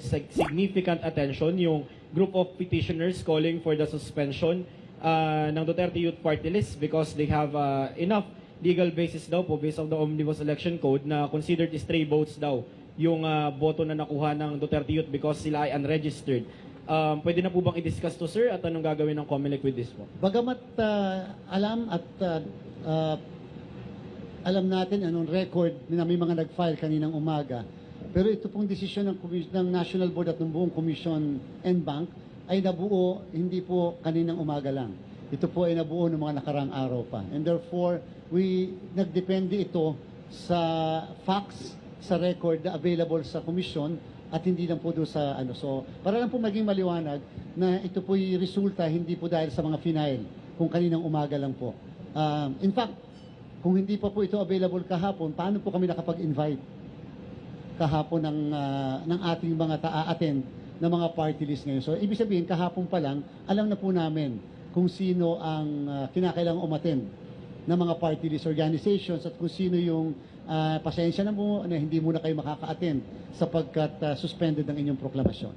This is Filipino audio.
sig- significant attention yung group of petitioners calling for the suspension uh, ng Duterte Youth Party List because they have uh, enough legal basis daw po based on the Omnibus Election Code na considered stray votes daw yung uh, boto na nakuha ng Duterte Youth because sila ay unregistered. Um, pwede na po bang i-discuss to sir at anong gagawin ng COMELEC with this po? Bagamat ah, alam at ah, ah, alam natin anong record na may mga nag-file kaninang umaga, pero ito pong desisyon ng, ng National Board at ng buong Commission and Bank ay nabuo hindi po kaninang umaga lang. Ito po ay nabuo ng mga nakarang araw pa. And therefore, we nagdepende ito sa facts, sa record na available sa Commission at hindi lang po doon sa ano. So, para lang po maging maliwanag na ito po yung resulta hindi po dahil sa mga final kung kaninang umaga lang po. Um, in fact, kung hindi pa po ito available kahapon, paano po kami nakapag-invite kahapon ng, ah, ng ating mga ta-attend na mga party list ngayon. So, ibig sabihin, kahapon pa lang, alam na po namin kung sino ang ah, kinakailangang umattend ng mga party list organizations at kung sino yung ah, pasensya na mo na hindi muna kayo makaka-attend sapagkat ah, suspended ang inyong proklamasyon.